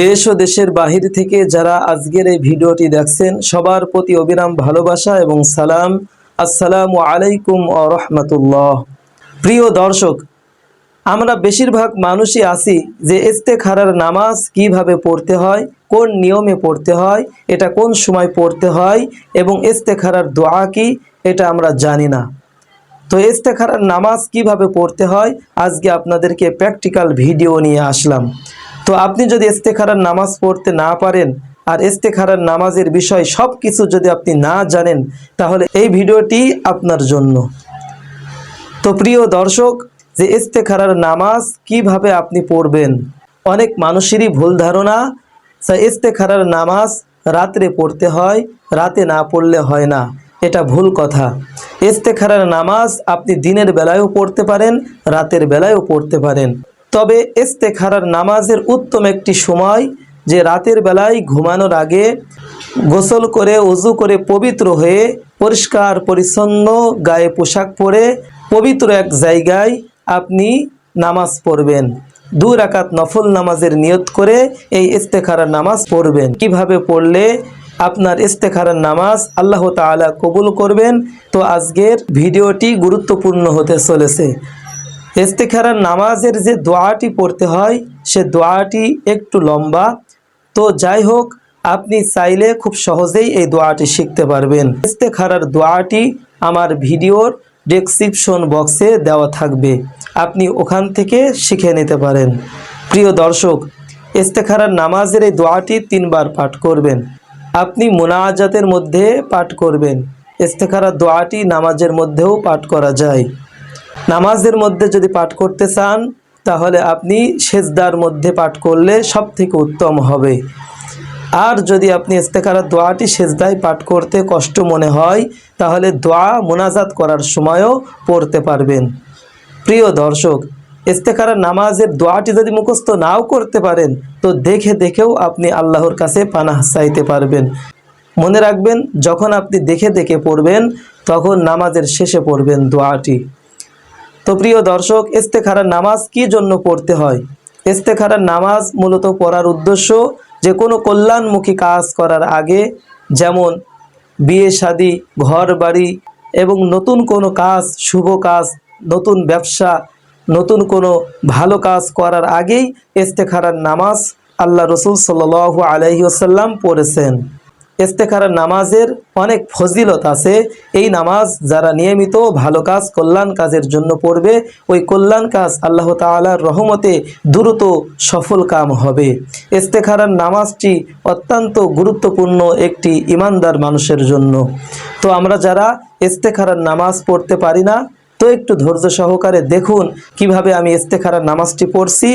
দেশ ও দেশের বাহির থেকে যারা আজকের এই ভিডিওটি দেখছেন, সবার প্রতি অবিরাম ভালোবাসা এবং সালাম। আসসালামু আলাইকুম ও রহমতুল্লাহ। প্রিয় দর্শক, আমরা বেশিরভাগ মানুষই আছি যে ইস্তেখারার নামাজ কীভাবে পড়তে হয়, কোন নিয়মে পড়তে হয়, এটা কোন সময় পড়তে হয় এবং ইস্তেখারার দোয়া কি, এটা আমরা জানি না। তো ইস্তেখারার নামাজ কীভাবে পড়তে হয়, আজকে আপনাদেরকে প্র্যাকটিক্যাল ভিডিও নিয়ে আসলাম। তো আপনি যদি ইস্তেখারার নামাজ পড়তে না পারেন আর ইস্তেখারার নামাজের বিষয় সব কিছু যদি আপনি না জানেন, তাহলে এই ভিডিওটি আপনার জন্য। তো প্রিয় দর্শক, যে ইস্তেখারার নামাজ কীভাবে আপনি পড়বেন? অনেক মানুষেরই ভুল ধারণা ইস্তেখারার নামাজ রাত্রে পড়তে হয়, রাতে না পড়লে হয় না। এটা ভুল কথা। ইস্তেখারার নামাজ আপনি দিনের বেলায়ও পড়তে পারেন, রাতের বেলায়ও পড়তে পারেন। তবে ইস্তেখারার নামাজের উত্তম একটি সময় যে রাতের বেলায় ঘুমানোর আগে গোসল করে উজু করে পবিত্র হয়ে পরিষ্কার পরিচ্ছন্ন গায়ে পোশাক পরে পবিত্র এক জায়গায় আপনি নামাজ পড়বেন। দু রাকাত নফল নামাজের নিয়ত করে এই ইস্তেখারার নামাজ পড়বেন। কীভাবে পড়লে আপনার ইস্তেখারার নামাজ আল্লাহ তাআলা কবুল করবেন, তো আজকের ভিডিওটি গুরুত্বপূর্ণ হতে চলেছে। ইস্তেখারার নামাজের যে দোয়াটি পড়তে হয়, সে দোয়াটি একটু লম্বা। তো যাই হোক, আপনি চাইলে খুব সহজেই এই দোয়াটি শিখতে পারবেন। ইস্তেখারার দোয়াটি আমার ভিডিওর ডেসক্রিপশন বক্সে দেওয়া থাকবে। আপনি ওখান থেকে শিখে নিতে পারেন। প্রিয় দর্শক, ইস্তেখারার নামাজের এই দোয়াটি তিনবার পাঠ করবেন। আপনি মোনাজাতের মধ্যে পাঠ করবেন। ইস্তেখারার দোয়াটি নামাজের মধ্যেও পাঠ করা যায়। নামাজের মধ্যে যদি পাঠ করতে চান, তাহলে আপনি সেজদার মধ্যে পাঠ করলে সব থেকে উত্তম হবে। আর যদি আপনি ইস্তেখারার দোয়াটি সেজদায় পাঠ করতে কষ্ট মনে হয়, তাহলে দোয়া মোনাজাত করার সময়ও পড়তে পারবেন। প্রিয় দর্শক ইস্তেখারার নামাজের দোয়াটি যদি মুখস্থ নাও করতে পারেন, তো দেখে দেখেও আপনি আল্লাহর কাছে পানাহ চাইতে পারবেন। মনে রাখবেন, যখন আপনি দেখে দেখে পড়বেন, তখন নামাজের শেষে পড়বেন দোয়াটি। তো প্রিয় দর্শক, ইস্তেখারার নামাজ কি জন্য পড়তে হয়? ইস্তেখারার নামাজ মূলত পড়ার উদ্দেশ্য যে কোনো কল্যাণমুখী কাজ করার আগে, যেমন বিয়ে শাদি ঘর বাড়ি এবং নতুন কোনো কাজ, শুভ কাজ, নতুন ব্যবসা, নতুন কোনো ভালো কাজ করার আগেই ইস্তেখারার নামাজ আল্লাহ রসুল সাল আলহি আসাল্লাম পড়েছেন। ইস্তেখারার নামাজের অনেক ফজিলত আছে। এই নামাজ যারা নিয়মিত ভালো কাজ, কল্যাণ কাজের জন্য পড়বে, ওই কল্যাণ কাজ আল্লাহ তালার রহমতে দ্রুত সফল কাম হবে। ইস্তেখারার নামাজটি অত্যন্ত গুরুত্বপূর্ণ একটি ইমানদার মানুষের জন্য। তো আমরা যারা ইস্তেখারার নামাজ পড়তে পারি না তো একটু ধৈর্য সহকারে দেখুন কীভাবে আমি ইস্তেখারার নামাজটি পড়ছি।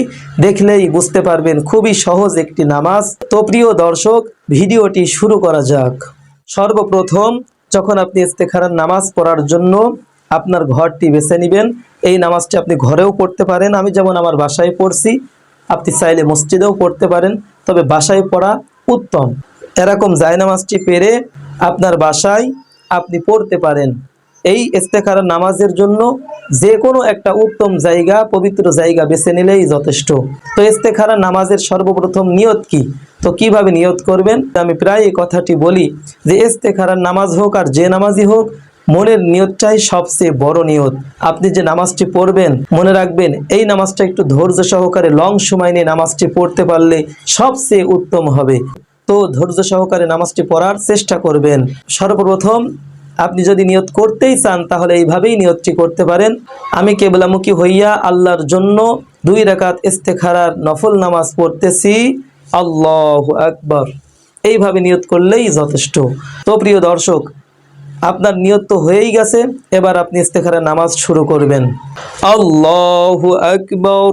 দেখলেই বুঝতে পারবেন খুবই সহজ একটি নামাজ। তো প্রিয় দর্শক, ভিডিওটি শুরু করা যাক। সর্বপ্রথম, যখন আপনি ইস্তেখারার নামাজ পড়ার জন্য আপনার ঘরটি বেছে নেবেন, এই নামাজটি আপনি ঘরেও পড়তে পারেন। আমি যেমন আমার বাসায় পড়ছি, আপনি চাইলে মসজিদেও পড়তে পারেন, তবে বাসায় পড়া উত্তম। এরকম জায়নামাজটি পেরে আপনার বাসায় আপনি পড়তে পারেন। এই ইস্তেখারা নামাজের জন্য যে কোনো একটা উত্তম জায়গা, পবিত্র জায়গা বেছে নিলেই যথেষ্ট। তো ইস্তেখারা নামাজের সর্বপ্রথম নিয়ত কি? তো কীভাবে নিয়ত করবেন? আমি প্রায় এই কথাটি বলি যে ইস্তেখারার নামাজ হোক আর যে নামাজই হোক, মনের নিয়তটাই সবচেয়ে বড় নিয়ত। আপনি যে নামাজটি পড়বেন, মনে রাখবেন এই নামাজটা একটু ধৈর্য সহকারে, লং সময় নিয়ে নামাজটি পড়তে পারলে সবচেয়ে উত্তম হবে। তো ধৈর্য সহকারে নামাজটি পড়ার চেষ্টা করবেন। সর্বপ্রথম আপনি যদি নিয়ত করতেই চান, তাহলে এইভাবেই নিয়তটি করতে পারেন। আমি কেবলামুখী হইয়া আল্লাহর জন্য দুই রাকাত ইস্তেখারার নফল নামাজ পড়তেছি। আল্লাহ আকবর। এইভাবে নিয়ত করলেই যথেষ্ট। তো প্রিয় দর্শক, আপনার নিয়ত তো হয়েই গেছে, এবার আপনি ইস্তেখারা নামাজ শুরু করবেন। আল্লাহ আকবর।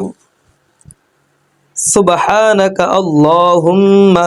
সুবাহানাকা আল্লাহুম্মা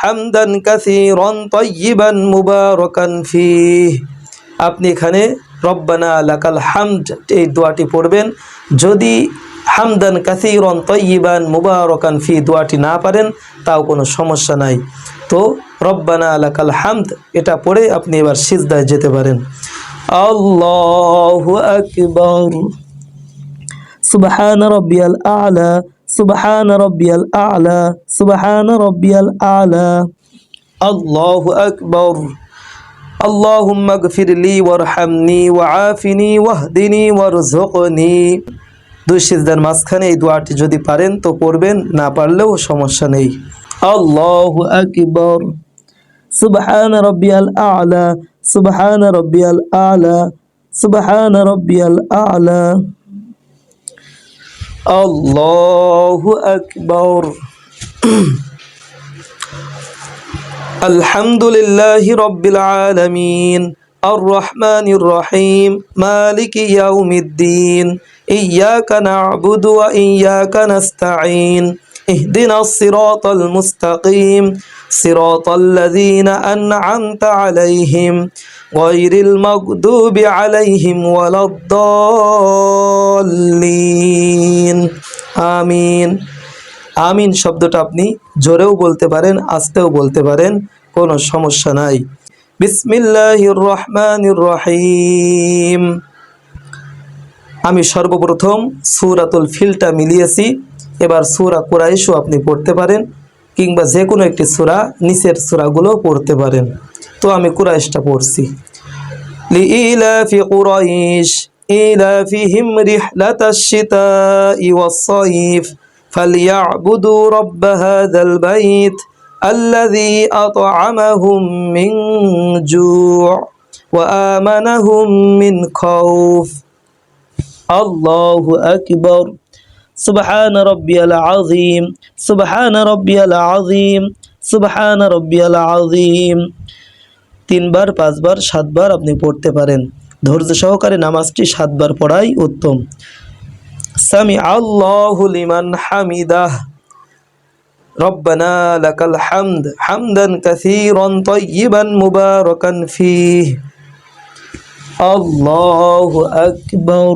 হামদান কাসিরন তয়্যিবান মুবারকান ফি আপনি এখানে রব্বানা লাকাল হামদ, এই দোয়াটি পড়বেন। যদি হামদান কাসিরন তয়্যিবান মুবারকান ফি দোয়াটি না পারেন, তাও কোনো সমস্যা নাই। তো রব্বানা লাকাল হামদ, এটা পড়ে আপনি এবার সিজদায় যেতে পারেন। আল্লাহ আকবর। সুবহান রব্বিয়াল আলা সুবহান রব্বিয়াল আলা সুবহান রব্বিয়াল আলা আল্লাহু আকবার اللهم اغفر لي وارحمني وعافني واهدني وارزقني দুই সিজদার মাঝখানে এই দোয়াটি যদি পারেন তো পড়বেন না পারলেও সমস্যা নেই আল্লাহু আকবার সুবহান রাব্বিয়াল আ'লা সুবহান রাব্বিয়াল আ'লা সুবহান রাব্বিয়াল আ'লা আল্লাহু আকবার الحمد لله رب العالمين الرحمن الرحيم مالك يوم الدين إياك نعبد وإياك نستعين اهدنا الصراط المستقيم صراط الذين أنعمت عليهم غير المغضوب عليهم ولا الضالين آمين আমিন শব্দটা আপনি জোরেও বলতে পারেন আস্তেও বলতে পারেন কোনো সমস্যা নাই বিসমিল্লাহির রহমানির রহিম আমি সর্বপ্রথম সুরাতুল ফিলটা মিলিয়েছি এবার সুরা কুরাইশও আপনি পড়তে পারেন, কিংবা যে কোনো একটি সুরা, নিচের সুরাগুলো পড়তে পারেন। তো আমি কুরাইশটা পড়ছি। লিইলাফি কুরাইশ ইলাফিহিম রিহলাতাশ শিতাই ওয়াস-সাইফ ফালইয়াবুদু রাব্ব হাযাল বাইত, আল্লাযী আত'আমাহুম ওয়া سبحان ربي العظيم سبحان ربي العظيم سبحان ربي العظيم তিনবার পাঁচবার সাতবার আপনি পড়তে পারেন ধৈর্য সহকারে নামাজটি সাতবার পড়াই উত্তম সামি আল্লাহু লিমান হামিদাহ ربنا لك الحمد حمدا كثيرا طيبا مباركا فيه الله أكبر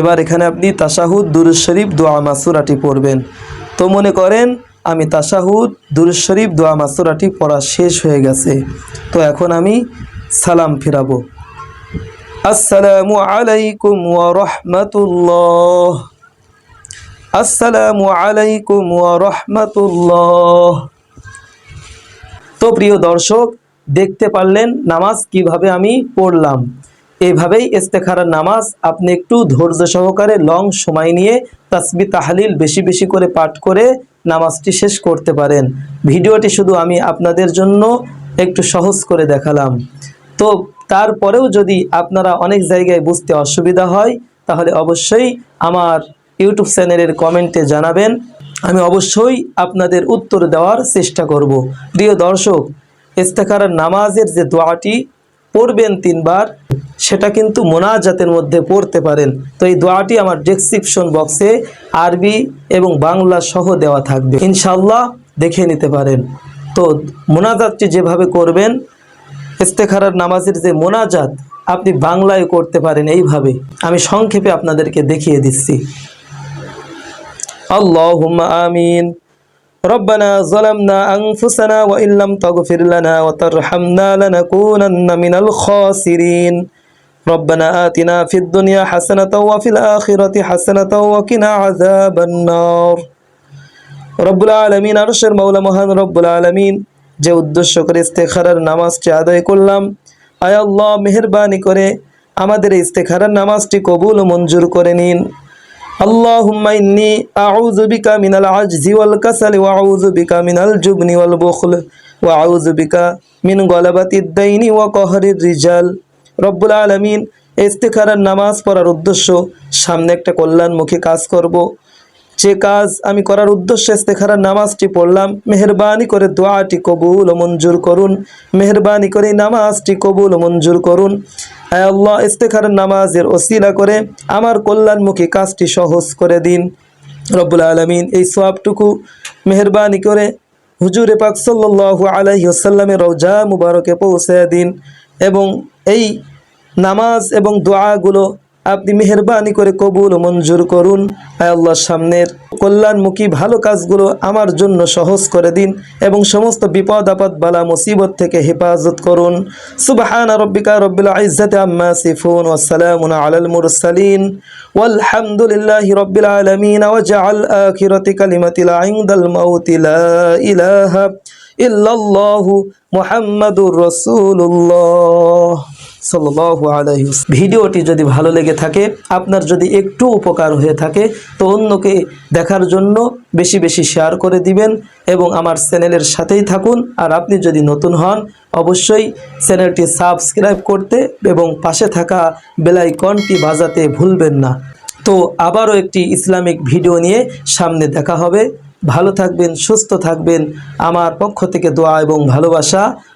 এবার এখানে আপনি তাসাহুদ দুরুজ শরীফ দোয়া মাসুরাটি পড়বেন। তো মনে করেন, আমি তাশাহুদ দুরুজ শরীফ দোয়া মাসুরাটি পড়া শেষ হয়ে গেছে। তো এখন আমি সালাম ফিরাবো। আসসালামু আলাইকুম ওয়া রাহমাতুল্লাহ। আসসালামু আলাইকুম ওয়া রাহমাতুল্লাহ। তো প্রিয় দর্শক, দেখতে পারলেন নামাজ কীভাবে আমি পড়লাম। এইভাবেই ইস্তেখারার নামাজ আপনি একটু ধৈর্য সহকারে লং সময় নিয়ে তাসবি তাহলিল বেশি বেশি করে পাঠ করে নামাজটি শেষ করতে পারেন। ভিডিওটি শুধু আমি আপনাদের জন্য একটু সহজ করে দেখালাম। তো তারপরেও যদি আপনারা অনেক জায়গায় বুঝতে অসুবিধা হয়, তাহলে অবশ্যই আমার ইউটিউব চ্যানেলের কমেন্টে জানাবেন। আমি অবশ্যই আপনাদের উত্তর দেওয়ার চেষ্টা করব। প্রিয় দর্শক, ইস্তেখারার নামাজের যে দোয়াটি পড়বেন তিনবার, সেটা কিন্তু মোনাজাতের মধ্যে পড়তে পারেন। তো এই দোয়াটি আমার ডেসক্রিপশন বক্সে আরবি এবং বাংলা সহ দেওয়া থাকবে। ইনশাল্লাহ দেখে নিতে পারেন। তো মোনাজাতটি যেভাবে করবেন, ইস্তেখারার নামাজের যে মোনাজাত, আপনি বাংলায় করতে পারেন এইভাবে। আমি সংক্ষেপে আপনাদেরকে দেখিয়ে দিচ্ছি। আল্লাহ আমিন। ربنا ظلمنا أنفسنا وإن لم تغفر لنا وترحمنا لنكونن من الخاسرين ربنا آتنا في الدنيا حسنة وفي الآخرة حسنة وقنا عذاب النار রব্বুল আলমিন আরশের মৌলা মহান রব্বুল আলমিন যে উদ্দেশ্য করে ইস্তেখারার নামাজটি আদায় করলাম আয় আল্লাহ মেহরবানি করে আমাদের এই ইস্তেখারার নামাজটি কবুল ও মঞ্জুর করে নিন اللهم إني أعوذ بك من العجز والكسل وأعوذ بك من الجبن والبخل وأعوذ بك من غلبة الدين وقهر الرجال রব্বুল আলমিন ইস্তেখারার নামাজ পড়ার উদ্দেশ্য সামনে একটা কল্যাণমুখী কাজ করব যে কাজ আমি করার উদ্দেশ্যে ইস্তেখারার নামাজটি পড়লাম, মেহরবানি করে দোয়াটি কবুল ও মঞ্জুর করুন। মেহরবানি করে নামাজটি কবুল ও মঞ্জুর করুন। আয় আল্লাহ, ইস্তেখারার নামাজের ওসিলা করে আমার কল্যাণমুখী কাজটি সহজ করে দিন। রব্বুল আলমিন এই সোয়াবটুকু মেহরবানি করে হুজুরে পাক সাল্লাল্লাহু আলাইহি ওয়াসাল্লামের রওজা মুবারকে পৌঁছে দিন এবং এই নামাজ এবং দোয়াগুলো আপনি মেহরবানি করে কবুল ও মঞ্জুর করুন। আয় আল্লাহ সামনের। কল্যাণমুখী ভালো কাজগুলো আমার জন্য সহজ করে দিন এবং সমস্ত বিপদ আপদ বালা মুসিবত থেকে হেফাজত করুন। সুবাহান রব্বিকা রব্বিল ইজ্জাতে আম্মা সিফুন ওয়াসালামুন আলাল মুরসালিন। ওয়ালহামদুলিল্লাহি রব্বিল আলমিন। ওয়াজআল মোহাম্মদুর রসুল্লাহ ইল্লাল্লাহু সাল্লাহ ভিডিওটি যদি ভালো লেগে থাকে, আপনার যদি একটু উপকার হয়ে থাকে, তো অন্যকে দেখার জন্য বেশি বেশি শেয়ার করে দিবেন এবং আমার চ্যানেলের সাথেই থাকুন। আর আপনি যদি নতুন হন, অবশ্যই চ্যানেলটি সাবস্ক্রাইব করতে এবং পাশে থাকা বেলাইকনটি বাজাতে ভুলবেন না। তো আবারও একটি ইসলামিক ভিডিও নিয়ে সামনে দেখা হবে। ভালো থাকবেন, সুস্থ থাকবেন। আমার পক্ষ থেকে দোয়া এবং ভালোবাসা।